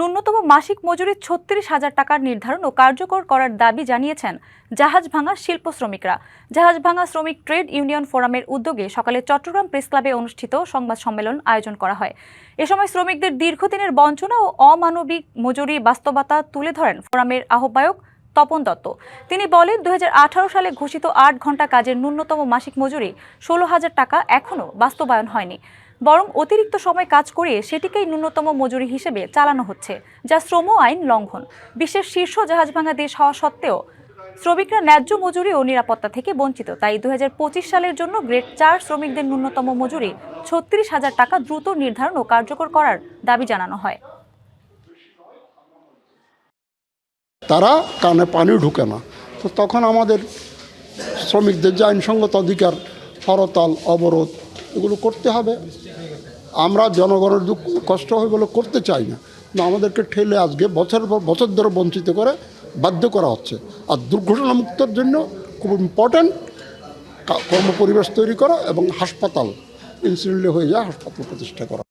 ন্যূনতম মাসিক মজুরি ছত্রিশ হাজার টাকার নির্ধারণ ও কার্যকর করার দাবি জানিয়েছেন জাহাজ ভাঙা শিল্প শ্রমিকরা। জাহাজ ভাঙা শ্রমিক ট্রেড ইউনিয়ন ফোরামের উদ্যোগে সকালে চট্টগ্রাম প্রেস ক্লাবে অনুষ্ঠিত সংবাদ সম্মেলন আয়োজন করা হয়। এ সময় শ্রমিকদের দীর্ঘদিনের বঞ্চনা ও অমানবিক মজুরি বাস্তবতা তুলে ধরেন ফোরামের আহ্বায়ক তপন দত্ত। তিনি বলেন দুই হাজার আঠারো সালে ঘোষিত আট ঘণ্টা কাজের ন্যূনতম মাসিক মজুরি ষোলো হাজার টাকা এখনও বাস্তবায়ন হয়নি। বরং অতিরিক্ত সময় কাজ করিয়ে সেটিকেই ন্যূনতম মজুরি হিসেবে চালানো হচ্ছে, যা শ্রম আইন লঙ্ঘন। বিশ্বের শীর্ষ জাহাজভাঙা দেশ হওয়া সত্ত্বেও শ্রমিকরা ন্যায্য মজুরি ও নিরাপত্তা থেকে বঞ্চিত। তাই দু হাজার পঁচিশ সালের জন্য গ্রেড চার শ্রমিকদের ন্যূনতম মজুরি ছত্রিশ হাজার টাকা দ্রুত নির্ধারণ ও কার্যকর করার দাবি জানানো হয়। তারা কানে পানি ঢুকে না। তো তখন আমাদের শ্রমিকদের যে আইনসঙ্গত অধিকার, হরতাল, অবরোধ, এগুলো করতে হবে। আমরা জনগণের দুঃখ, কষ্ট হয় বলে করতে চাই না। কিন্তু আমাদেরকে ঠেলে আজকে বছর পর বছর ধরে বঞ্চিত করে বাধ্য করা হচ্ছে। আর দুর্ঘটনা মুক্তর জন্য খুব ইম্পর্ট্যান্ট কর্মপরিবেশ তৈরি করা এবং হাসপাতাল ইনসিডেন্টলি হয়ে যায়, হাসপাতাল প্রতিষ্ঠা করা।